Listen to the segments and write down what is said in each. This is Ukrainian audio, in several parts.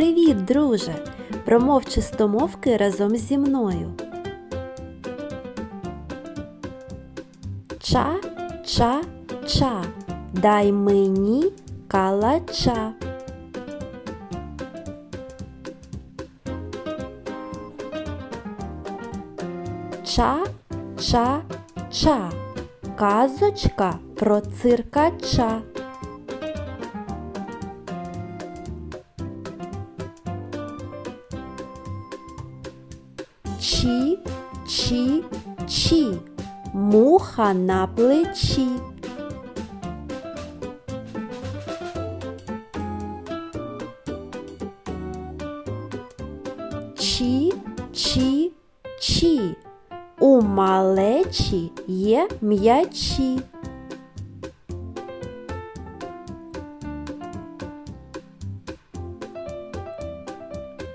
Привіт, друже! Промов чистомовки разом зі мною. Ча, ча, ча, дай мені калача. Ча, ча, ча, казочка про циркача. Чі, чі, чі, муха на плечі. Чі, чі, чі, у малечі є м'ячі.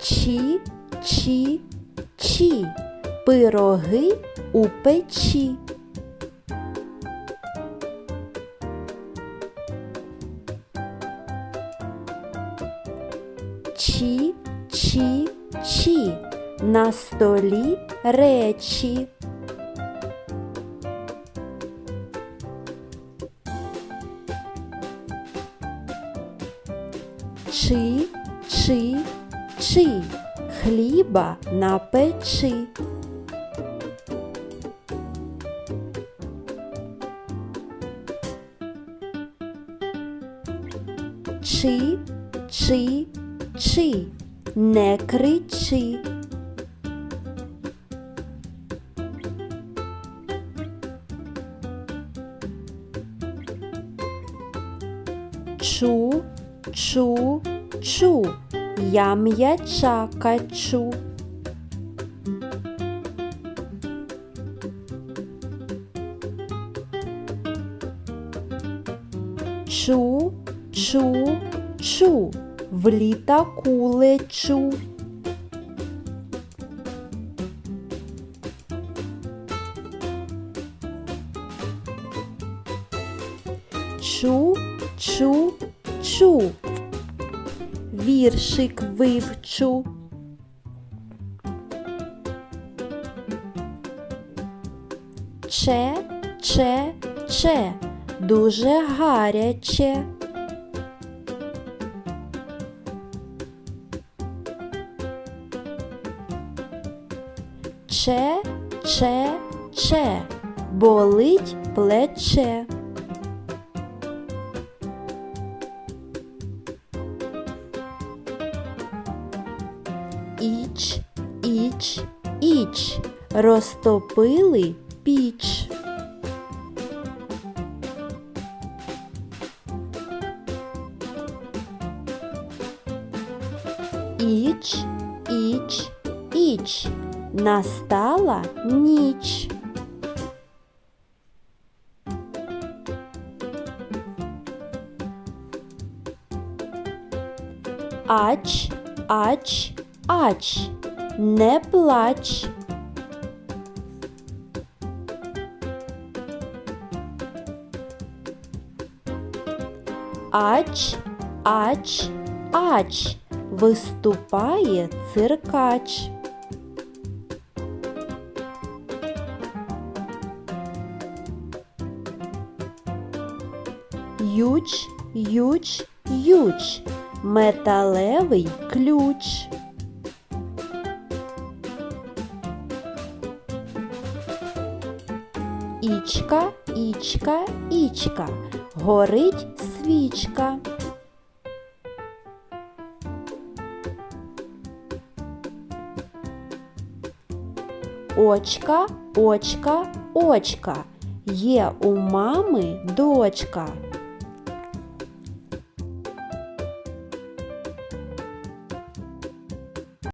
Чі, чі, чі, пироги у печі. Чі, чі, чі, на столі речі. Чи, чи, чи, хліба на печі. Чи, чи, чи, не кричи. Чу, чу, чу, я м'яча качу. Чу, чу, чу, в літаку лечу. Чу, чу, чу, віршик вивчу. Че, че, че, дуже гаряче. Че, че, че, болить плече. Іч, іч, іч, розтопили піч. Іч, іч, іч, настала ніч. Ач, ач, ач, не плач. Ач, ач, ач, виступає циркач. Юч, юч, юч, металевий ключ. Ічка, ічка, ічка, горить свічка. Очка, очка, очка, є у мами дочка.